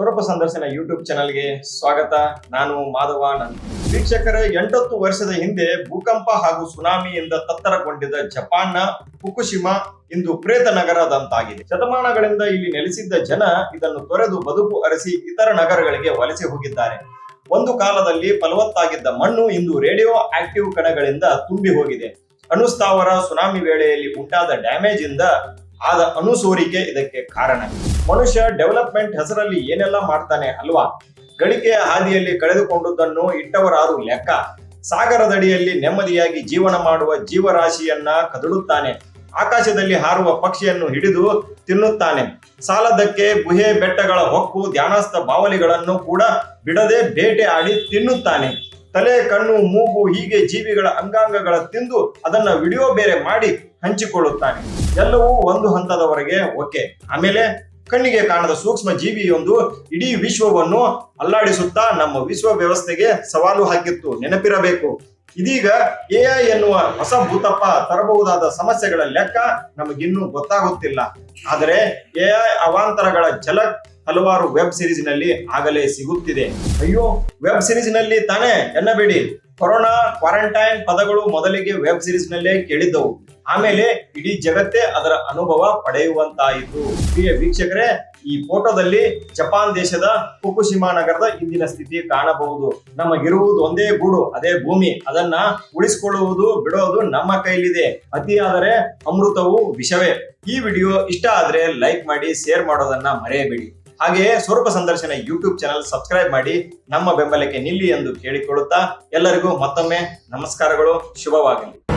ಸ್ವರೂಪ ಸಂದರ್ಶನ ಯೂಟ್ಯೂಬ್ ಚಾನಲ್ಗೆ ಸ್ವಾಗತ. ನಾನು ಮಾಧವ. ನನ್ ವೀಕ್ಷಕರ ಎಂಟತ್ತು ವರ್ಷದ ಹಿಂದೆ ಭೂಕಂಪ ಹಾಗೂ ಸುನಾಮಿಯಿಂದ ತತ್ತರಗೊಂಡಿದ್ದ ಜಪಾನ್ನ ಫುಕುಶಿಮಾ ಇಂದು ಪ್ರೇತ ನಗರದಂತಾಗಿದೆ. ಶತಮಾನಗಳಿಂದ ಇಲ್ಲಿ ನೆಲೆಸಿದ್ದ ಜನ ಇದನ್ನು ತೊರೆದು ಬದುಕು ಅರಸಿ ಇತರ ನಗರಗಳಿಗೆ ವಲಸೆ ಹೋಗಿದ್ದಾರೆ. ಒಂದು ಕಾಲದಲ್ಲಿ ಫಲವತ್ತಾಗಿದ್ದ ಮಣ್ಣು ಇಂದು ರೇಡಿಯೋ ಆಕ್ಟಿವ್ ಕಣಗಳಿಂದ ತುಂಬಿ ಹೋಗಿದೆ. ಅಣುಸ್ಥಾವರ ಸುನಾಮಿ ವೇಳೆಯಲ್ಲಿ ಉಂಟಾದ ಡ್ಯಾಮೇಜ್ ಇಂದ ಆದ ಅನುಸೋರಿಕೆ ಇದಕ್ಕೆ ಕಾರಣ. ಮನುಷ್ಯ ಡೆವಲಪ್ಮೆಂಟ್ ಹೆಸರಲ್ಲಿ ಏನೆಲ್ಲ ಮಾಡ್ತಾನೆ ಅಲ್ವಾ? ಗಳಿಕೆಯ ಹಾದಿಯಲ್ಲಿ ಕಳೆದುಕೊಂಡುದನ್ನು ಇಟ್ಟವರಾರು ಲೆಕ್ಕ. ಸಾಗರದಡಿಯಲ್ಲಿ ನೆಮ್ಮದಿಯಾಗಿ ಜೀವನ ಮಾಡುವ ಜೀವರಾಶಿಯನ್ನ ಕದಡುತ್ತಾನೆ. ಆಕಾಶದಲ್ಲಿ ಹಾರುವ ಪಕ್ಷಿಯನ್ನು ಹಿಡಿದು ತಿನ್ನುತ್ತಾನೆ. ಸಾಲದಕ್ಕೆ ಗುಹೆ ಬೆಟ್ಟಗಳ ಹೊಕ್ಕು, ಧ್ಯಾನಸ್ಥ ಬಾವಲಿಗಳನ್ನು ಕೂಡ ಬಿಡದೆ ಬೇಟೆ ಆಡಿ ತಿನ್ನುತ್ತಾನೆ. ತಲೆ, ಕಣ್ಣು, ಮೂಗು ಹೀಗೆ ಜೀವಿಗಳ ಅಂಗಾಂಗಗಳ ತಿಂದು ಅದನ್ನ ವಿಡಿಯೋ ಬೇರೆ ಮಾಡಿ ಹಂಚಿಕೊಳ್ಳುತ್ತಾನೆ. ಎಲ್ಲವೂ ಒಂದು ಹಂತದವರೆಗೆ ಓಕೆ. ಆಮೇಲೆ ಕಣ್ಣಿಗೆ ಕಾಣದ ಸೂಕ್ಷ್ಮ ಜೀವಿಯೊಂದು ಇಡೀ ವಿಶ್ವವನ್ನು ಅಲ್ಲಾಡಿಸುತ್ತಾ ನಮ್ಮ ವಿಶ್ವ ವ್ಯವಸ್ಥೆಗೆ ಸವಾಲು ಹಾಕಿತ್ತು. ನೆನಪಿರಬೇಕು. ಇದೀಗ ಎಐ ಎನ್ನುವ ಹೊಸ ಭೂತಪ್ಪ ತರಬಹುದಾದ ಸಮಸ್ಯೆಗಳ ಲೆಕ್ಕ ನಮಗಿನ್ನೂ ಗೊತ್ತಾಗುತ್ತಿಲ್ಲ. ಆದರೆ ಎಐ ಅವಾಂತರಗಳ ಝಲಕ್ ಹಲವಾರು ವೆಬ್ ಸಿರೀಸ್ನಲ್ಲಿ ಆಗಲೇ ಸಿಗುತ್ತಿದೆ. ಅಯ್ಯೋ, ವೆಬ್ ಸಿರೀಸ್ನಲ್ಲಿ ತಾನೇ? ಎನ್ನಬೇಡಿ. ಕೊರೋನಾ ಕ್ವಾರಂಟೈನ್ ಪದಗಳು ಮೊದಲಿಗೆ ವೆಬ್ ಸಿರೀಸ್ ನಲ್ಲೇ ಕೇಳಿದ್ದವು. ಆಮೇಲೆ ಇಡೀ ಜಗತ್ತೇ ಅದರ ಅನುಭವ ಪಡೆಯುವಂತಾಯಿತು. ಪ್ರಿಯ ವೀಕ್ಷಕರೇ, ಈ ಫೋಟೋದಲ್ಲಿ ಜಪಾನ್ ದೇಶದ ಕುಕುಶಿಮಾ ನಗರದ ಇಂದಿನ ಸ್ಥಿತಿ ಕಾಣಬಹುದು. ನಮಗಿರುವುದು ಒಂದೇ ಗೂಡು, ಅದೇ ಭೂಮಿ. ಅದನ್ನ ಉಳಿಸಿಕೊಳ್ಳುವುದು, ಬಿಡೋದು ನಮ್ಮ ಕೈಲಿದೆ. ಅತಿಯಾದರೆ ಅಮೃತವು ವಿಷವೇ. ಈ ವಿಡಿಯೋ ಇಷ್ಟ ಆದ್ರೆ ಲೈಕ್ ಮಾಡಿ, ಶೇರ್ ಮಾಡೋದನ್ನ ಮರೆಯಬೇಡಿ. ಹಾಗೆಯೇ ಸ್ವರೂಪ ಸಂದರ್ಶನ ಯೂಟ್ಯೂಬ್ ಚಾನಲ್ ಸಬ್ಸ್ಕ್ರೈಬ್ ಮಾಡಿ ನಮ್ಮ ಬೆಂಬಲಕ್ಕೆ ನಿಲ್ಲಿ ಎಂದು ಕೇಳಿಕೊಳ್ಳುತ್ತಾ ಎಲ್ಲರಿಗೂ ಮತ್ತೊಮ್ಮೆ ನಮಸ್ಕಾರಗಳು, ಶುಭವಾಗಲಿ.